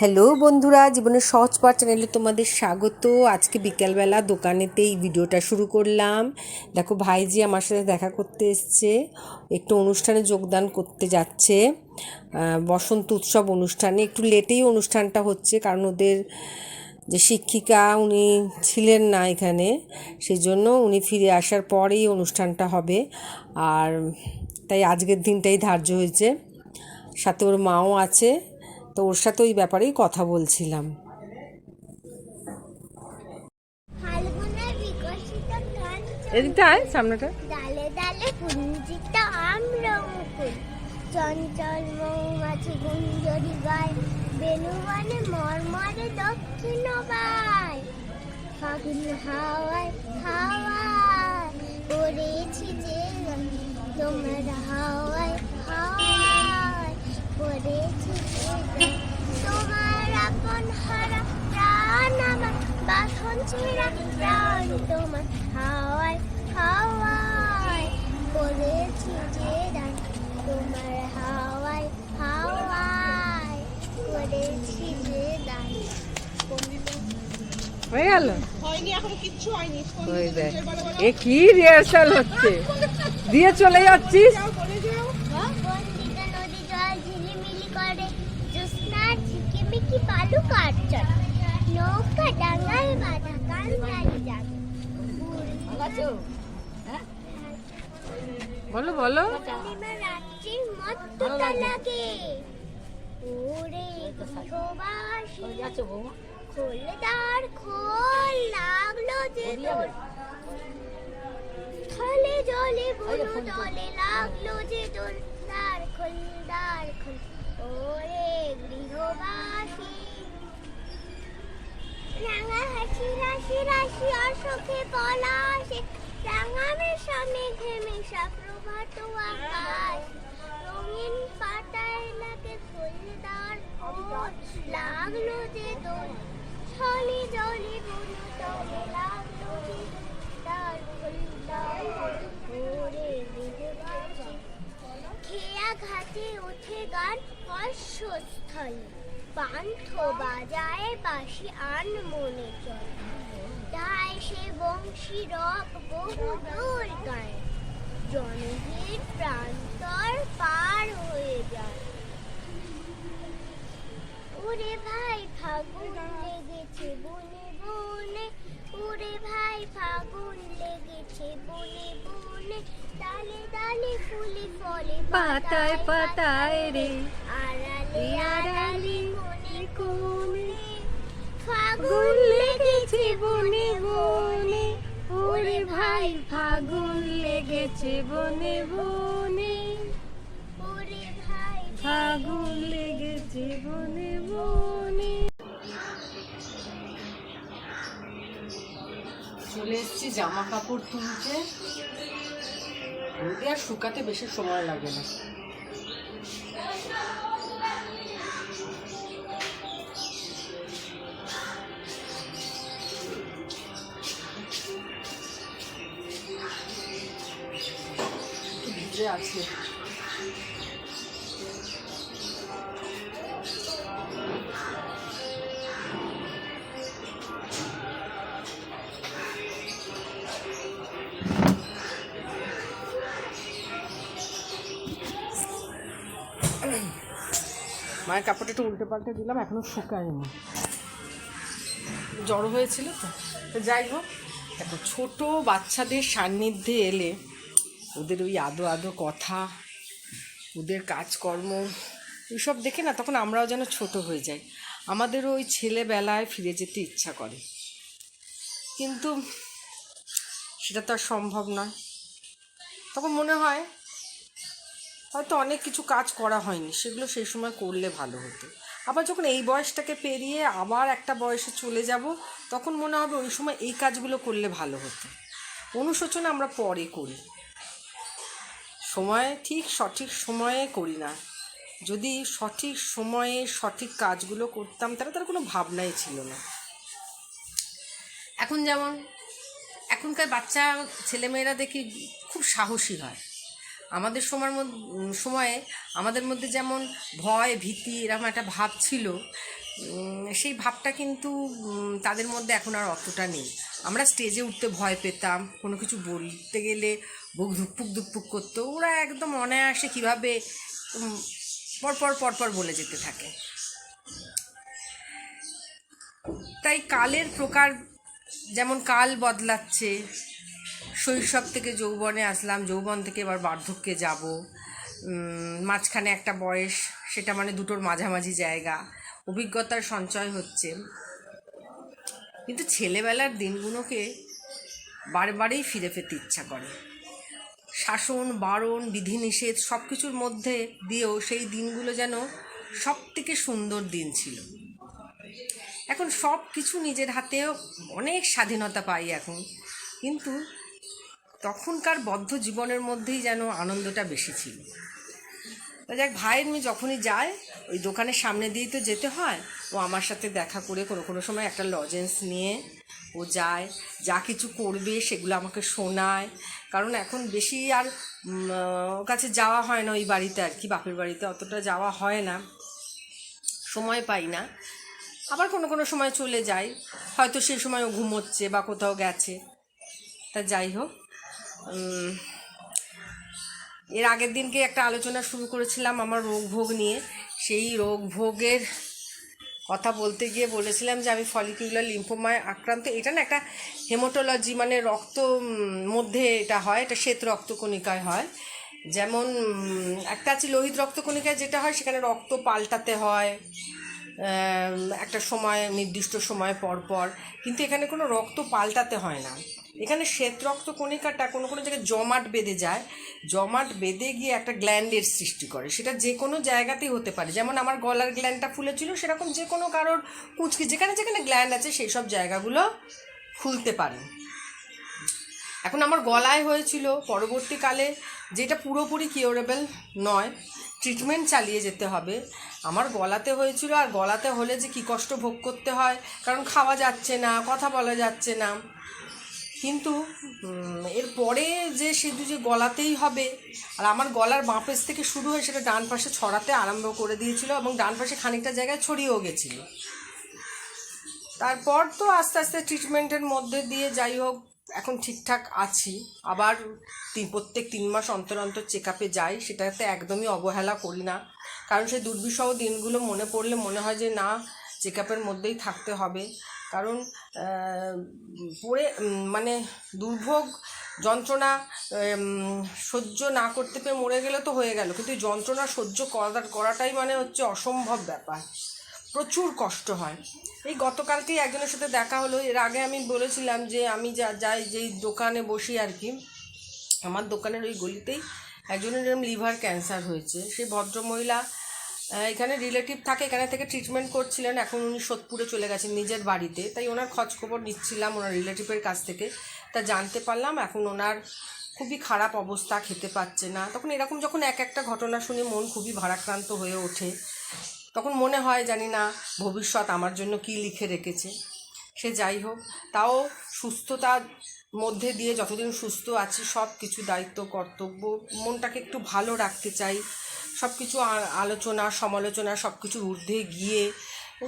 Hello বন্ধুরা, জীবনের সহজ পাঠ চ্যানেলে তোমাদের স্বাগত। আজকে বিকেলবেলা দোকানেতে এই ভিডিওটা শুরু করলাম। দেখো ভাইজি আমার সাথে দেখা করতে এসছে, একটু অনুষ্ঠানে যোগদান করতে যাচ্ছে। বসন্ত উৎসব অনুষ্ঠানে, একটু লেটেই অনুষ্ঠানটা হচ্ছে কারণ ওদের যে শিক্ষিকা উনি ছিলেন না এখানে সেই জন্য উনি ফিরে আসার পরেই অনুষ্ঠানটা হবে। আর তাই আজকের দিনটাই ধার্য হয়েছে। সাথে ওর মাও আছে। তো ওর সাথে ওই ব্যাপারেই কথা বলছিলাম। এদিকটা আয় সামনেটা। ডালে ডালে আম্র মুকুল চঞ্চল মৌমাছি গুঞ্জরি গায় বেনুবনে মর্মরে দক্ষিণ বাই ফাগুন হাওয়ায় হাওয়ায় পড়েছি যে তোমার হাওয়ায় হাওয়ায় পড়েছি আপন হারা প্রাণ আমার বাঁধন ছেঁড়া প্রাণ তোমার হাওয়ায় হাওয়ায়। পড়েছি যে গান, তোমার হাওয়ায় হাওয়ায়। পড়েছি যে গান হয়ে গেল? এ কি রিহার্সাল হচ্ছে? দিয়ে চলে যাচ্ছিস বলে যাও বন্দিকা নদী জল ঝিলিমিলি করে জ্যোৎস্নার ঝিকিমিকি বালু কাটচর নৌকা ডাঙায় বাঁধা কান গাড়ি যাবে বলো বলো। খোল যে যে গৃহবাসী রাশি রাশি অশোকে পলাশে রাঙা মেশা মেঘে মেশা প্রভাত আকাশ। রঙিন পাতায় লাগে ফুলদার লাগল যে দোল ছলি জলি বুনো লাগল যে তার ফুলদার খেয়া ঘাটে উঠে গান পান্থ বাজায় বাসি আন মনে চলে তাই সে বংশী রব বহু দূর গায় জনহীর প্রান্তর পার হয়ে যায় ওরে ভাই ফাগুন লেগেছে বনে বনে ওরে ভাই ফাগুন লেগেছে বনে বনে ডালে ডালে ফুলে ফলে পাতায় পাতায় রে। আড়ালে আড়ালে কোণে, ফাগুন লেগেছে বনে বনে, ওরে ভাই, ফাগুন লেগেছে বনে বনে। ওরে ভাই, ফাগুন লেগেছে বনে বনে। চলে এসেছি জামা কাপড় তুলতে। রোদে আর শুকাতে বেশি সময় লাগে না। আছে। মায়ের কাপড়টা একটু উল্টে পাল্টে দিলাম, এখনও শুকায়নি। জড়ো হয়েছিল তো যাই হোক, দেখো, ছোট বাচ্চাদের সান্নিধ্যে এলে ওদের ওই আদো আদো কথা, ওদের কাজকর্ম এইসব দেখে না তখন আমরাও যেন ছোট হয়ে যাই। আমাদেরও ওই ছেলেবেলায় ফিরে যেতে ইচ্ছা করে। কিন্তু সেটা তো আর সম্ভব নয়। তখন মনে হয়, হয়তো অনেক কিছু কাজ করা হয়নি, সেগুলো সেই সময় করলে ভালো হতো। আবার যখন এই বয়সটাকে পেরিয়ে আবার একটা বয়সে চলে যাব, তখন মনে হবে ওই সময় এই কাজগুলো করলে ভালো হতো। অনুশোচনা আমরা পরে করি। সময়, ঠিক সঠিক সময়ে করি না। যদি সঠিক সময়ে সঠিক কাজগুলো করতাম, তাহলে তার কোনো ভাবনাই ছিল না। এখন যেমন, এখনকার বাচ্চা, ছেলেমেয়েরা দেখি খুব সাহসী হয়। আমাদের সময়ের সময়ে আমাদের মধ্যে যেমন ভয়, ভীতি, এরকম একটা ভাব ছিল সেই ভাবটা কিন্তু তাদের মধ্যে এখন আর অতটা নেই। আমরা স্টেজে উঠতে ভয় পেতাম, কোনো কিছু বলতে গেলে বুক ধুকপুক ধুকপুক করতো। ওরা একদম অনায়াসে কীভাবে পরপর পরপর বলে যেতে থাকে। তাই কালের প্রকার যেমন কাল বদলাচ্ছে, শৈশব থেকে যৌবনে আসলাম, যৌবন থেকে এবার বার্ধক্যে যাব। মাঝখানে একটা বয়স, সেটা মানে দুটোর মাঝামাঝি জায়গা। অভিজ্ঞতার সঞ্চয় হচ্ছে। কিন্তু ছেলেবেলার দিনগুলোকে বারবারেই ফিরে পেতে ইচ্ছা করে। শাসন, বারণ, বিধিনিষেধ সব কিছুর মধ্যে দিয়েও সেই দিনগুলো যেন সব থেকে সুন্দর দিন ছিল। এখন সব কিছু নিজের হাতেও অনেক স্বাধীনতা পাই এখন, কিন্তু তখনকার বদ্ধ জীবনের মধ্যেই যেন আনন্দটা বেশি ছিল। যাক, ভাইয়ের মেয়ে যখনই যায়, ওই দোকানের সামনে দিয়েই তো যেতে হয়। ও আমার সাথে দেখা করে কোনো কোনো সময় একটা লজেন্স নিয়ে ও যায়, যা কিছু করবে সেগুলো আমাকে শোনায়। কারণ এখন বেশি আর ওর কাছে যাওয়া হয় না ওই বাড়িতে আর কি, বাপের বাড়িতে অতটা যাওয়া হয় না। সময় পাই না। আবার কোনো কোনো সময় চলে যাই। হয়তো সেই সময় ও ঘুমোচ্ছে বা কোথাও গেছে। তা যাই হোক এর আগের দিনকে একটা আলোচনা শুরু করেছিলাম আমার রোগ ভোগ নিয়ে। সেই রোগ ভোগের কথা বলতে গিয়ে বলেছিলাম যে আমি ফলিকিউলার লিম্ফোমায় আক্রান্ত। এটা না একটা হেমোটোলজি মানে রক্ত মধ্যে এটা হয়, এটা শ্বেত রক্তকণিকায় হয়। যেমন একটা আছে লোহিত রক্তকণিকায় যেটা হয়, সেখানে রক্ত পাল্টাতে হয় একটা সময়, নির্দিষ্ট সময় পর পর। কিন্তু এখানে কোনো রক্ত পাল্টাতে হয় না। এখানে শ্বেত রক্ত কণিকাটা কোনো কোনো জায়গায় জমাট বেঁধে যায়। জমাট বেঁধে গিয়ে একটা গ্ল্যান্ডের সৃষ্টি করে। সেটা যে কোনো জায়গাতেই হতে পারে। যেমন আমার গলার গ্ল্যান্ডটা ফুলেছিল, সেরকম যে কোনো কারোর কুচকি, যেখানে যেখানে গ্ল্যান্ড আছে, সেই সব জায়গাগুলো ফুলতে পারে। এখন আমার গলায় হয়েছিল। পরবর্তীকালে যেটা পুরোপুরি কিওরেবল নয়, ট্রিটমেন্ট চালিয়ে যেতে হবে। আমার গলাতে হয়েছিল, আর গলাতে হলে যে কী কষ্ট ভোগ করতে হয়, কারণ খাওয়া যাচ্ছে না, কথা বলা যাচ্ছে না। কিন্তু উম, এরপরে যে শুধু যে গলাতেই হবে আর আমার গলার বাঁ থেকে শুরু হয়ে সেটা ডান পাশে ছড়াতে আরম্ভ করে দিয়েছিল এবং ডান পাশে খানিকটা জায়গায় ছড়িয়েও গেছিল। তারপর তো আস্তে আস্তে ট্রিটমেন্টের মধ্যে দিয়ে যাই হোক এখন ঠিকঠাক আছি। আবার প্রত্যেক তিন মাস অন্তর অন্তর চেক আপে যাই সেটাতে একদমই অবহেলা করি না। কারণ সেই দুর্বিষহ দিনগুলো মনে পড়লে মনে হয় যে না চেক আপের মধ্যেই থাকতে হবে। কারণ পড়ে মানে দুর্ভোগ যন্ত্রণা সহ্য না করতে পেরে মরে গেলে তো হয়ে গেল। কিন্তু যন্ত্রণা সহ্য করা করাটাই মানে হচ্ছে অসম্ভব ব্যাপার। প্রচুর কষ্ট হয়। এই গতকালকেই একজনের সাথে দেখা হলো। এর আগে আমি বলেছিলাম যে আমি যা, যাই যেই দোকানে বসি আর কি, আমার দোকানের ওই গলিতেই একজনের এরকম লিভার ক্যান্সার হয়েছে। সেই ভদ্রমহিলা এখানে রিলেটিভ থাকে, এখানে থেকে ট্রিটমেন্ট করছিলেন, এখন উনি সোদপুরে চলে গেছেন নিজের বাড়িতে। তাই ওনার খোঁজ খবর নিচ্ছিলাম, ওনার রিলেটিভের কাছ থেকে। তা জানতে পারলাম, এখন ওনার খুবই খারাপ অবস্থা, খেতে পাচ্ছে না। তখন এরকম যখন এক একটা ঘটনা শুনে মন খুবই ভারাক্রান্ত হয়ে ওঠে, তখন মনে হয়, জানি না, ভবিষ্যৎ আমার জন্য কি লিখে রেখেছে। সে যাই হোক, তাও সুস্থতার মধ্যে দিয়ে যতদিন সুস্থ আছি সব কিছু দায়িত্ব, কর্তব্য, মনটাকে একটু ভালো রাখতে চাই। সব কিছু আলোচনা, সমালোচনা সব কিছুর ঊর্ধ্বে গিয়ে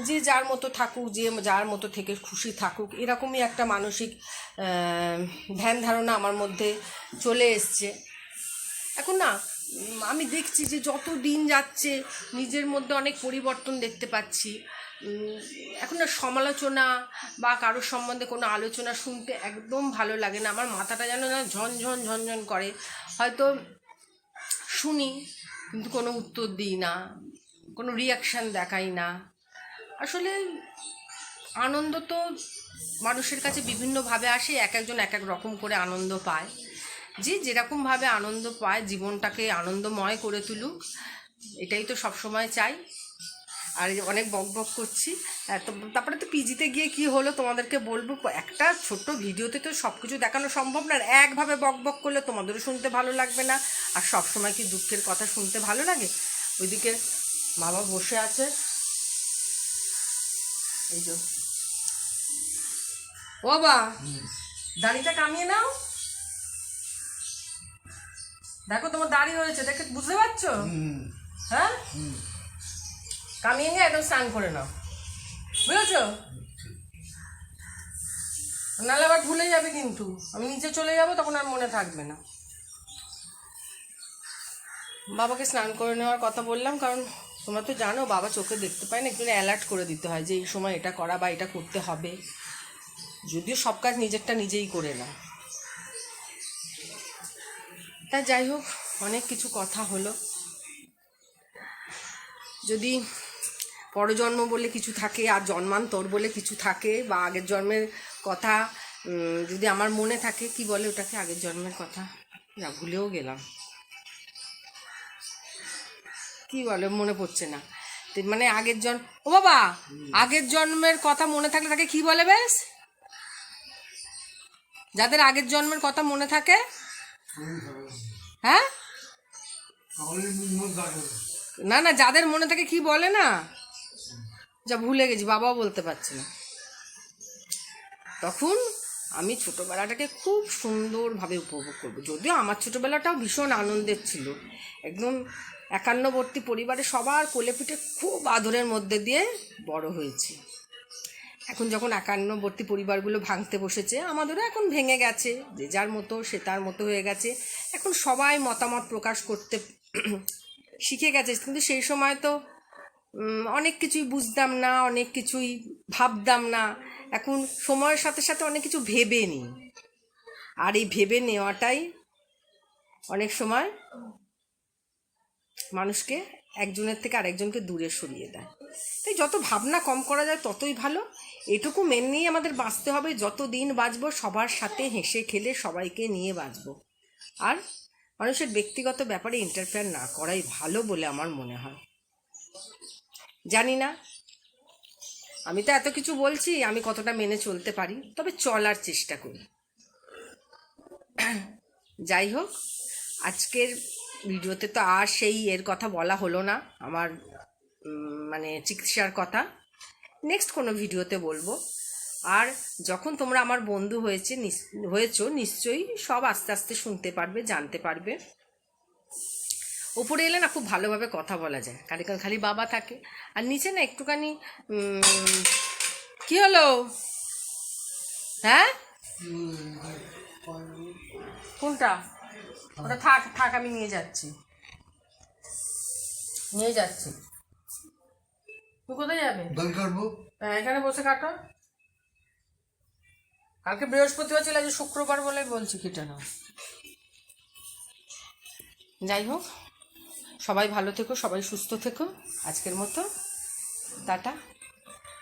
যে যার মতো থাকুক, যে যার মতো থেকে খুশি থাকুক, এরকমই একটা মানসিক ধ্যান ধারণা আমার মধ্যে চলে এসছে। এখন না আমি দেখছি যে যত দিন যাচ্ছে, নিজের মধ্যে অনেক পরিবর্তন দেখতে পাচ্ছি। এখন না সমালোচনা বা কারোর সম্বন্ধে কোনো আলোচনা শুনতে একদম ভালো লাগে না। আমার মাথাটা যেন না ঝনঝন ঝনঝন করে। হয়তো শুনি কিন্তু কোনো উত্তর দিই না, কোনো রিয়াকশান দেখাই না। আসলে আনন্দ তো মানুষের কাছে বিভিন্নভাবে আসে, এক একজন এক এক রকম করে আনন্দ পায়। যে যেরকমভাবে আনন্দ পায়, জীবনটাকে আনন্দময় করে তুলুক, এটাই তো সবসময় চাই। আর এই অনেক বক বক করছি। তারপরে তো পিজিতে গিয়ে কি হলো তোমাদেরকে বলব? একটা ছোট্ট ভিডিওতে তো সব কিছু দেখানো সম্ভব না আর একভাবে বক বক করলে তোমাদেরও শুনতে ভালো লাগবে না আর সব সময় কি দুঃখের কথা শুনতে ভালো লাগে? ওইদিকে বাবা বসে আছে। এই যে। ও বা দাড়িটা কামিয়ে নাও। দেখো তোমার দাড়ি হয়েছে দেখে বুঝতে পারছ? হ্যাঁ? কামিয়ে নিয়ে একদম স্নান করে নাও। বুঝেছ? নাহলে আবার ভুলে যাবে কিন্তু। আমি নিচে চলে যাব, তখন আর মনে থাকবে না। বাবাকে স্নান করে নেওয়ার কথা বললাম, কারণ তোমরা তো জানো, বাবা চোখে দেখতে পায় না একটু অ্যালার্ট করে দিতে হয় যে এই সময় এটা করা বা এটা করতে হবে। যদিও সব কাজ নিজেরটা নিজেই করে না তা যাই হোক, অনেক কিছু কথা হলো। যদি পরজন্ম বলে কিছু থাকে আর জন্মান্তর বলে কিছু থাকে বা আগের জন্মের কথা যদি আমার মনে থাকে, কি বলে ওটাকে আগের জন্মের কথা? না, ভুলেও গেলাম। কি বলে, মনে পড়ছে না। মানে আগের জন্ম ও বাবা! আগের জন্মের কথা মনে থাকলে তাকে কি বলে বেশ? যাদের আগের জন্মের কথা মনে থাকে? হ্যাঁ? না না, যাদের মনে থাকে কি বলে না? যা ভুলে গেছি, বাবাও বলতে পারছে না। তখন আমি ছোটোবেলাটাকে খুব সুন্দরভাবে উপভোগ করব। যদিও আমার ছোটোবেলাটাও ভীষণ আনন্দের ছিল। একদম একান্নবর্তী পরিবারে সবার কোলে পিঠে খুব আদরের মধ্যে দিয়ে বড় হয়েছি। এখন যখন একান্নবর্তী পরিবারগুলো ভাঙতে বসেছে, আমাদেরও এখন ভেঙে গেছে। যে যার মতো, সে তার মতো হয়ে গেছে। এখন সবাই মতামত প্রকাশ করতে শিখে গেছে। কিন্তু সেই সময় তো অনেক কিছুই বুঝতাম না, অনেক কিছুই ভাবতাম না। এখন সময়ের সাথে সাথে অনেক কিছু ভেবে নিই। আর এই ভেবে নেওয়াটাই অনেক সময় মানুষকে একজনের থেকে আরেকজনকে দূরে সরিয়ে দেয়। তাই যত ভাবনা কম করা যায়, ততই ভালো। এটুকু মেন আমাদের বাঁচতে হবে। যত দিন বাঁচবো, সবার সাথে হেসে খেলে সবাইকে নিয়ে বাঁচবো। আর মানুষের ব্যক্তিগত ব্যাপারে ইন্টারফেয়ার না করাই ভালো বলে আমার মনে হয়। জানি না। আমি তো এত কিছু বলছি, আমি কতটা মেনে চলতে পারি, তবে চলার চেষ্টা করি। যাই হোক, আজকের ভিডিওতে তো আর সেই এর কথা বলা হলো না, আমার মানে চিকিৎসার কথা। নেক্সট কোনো ভিডিওতে বলব। আর যখন তোমরা আমার বন্ধু হয়েছে হয়েছো, নিশ্চয়ই সব আস্তে আস্তে শুনতে পারবে, জানতে পারবে। উপরে এলে না খুব ভালোভাবে কথা বলা যায়। খালি খালি বাবা থাকে। আর নিচে না একটুখানি কি হলো? হ্যাঁ? কোনটা? ওটা থাক থাক আমি নিয়ে যাচ্ছি। নিয়ে যাচ্ছি। তুই কোথায় যাবে? হ্যাঁ, এখানে বসে কাটো। কালকে বৃহস্পতিবার ছিল আজ শুক্রবার বলে বলছি কেটে নাও। যাই হোক। সবাই ভালো থেকো সবাই সুস্থ থেকো। আজকের মতো টাটা।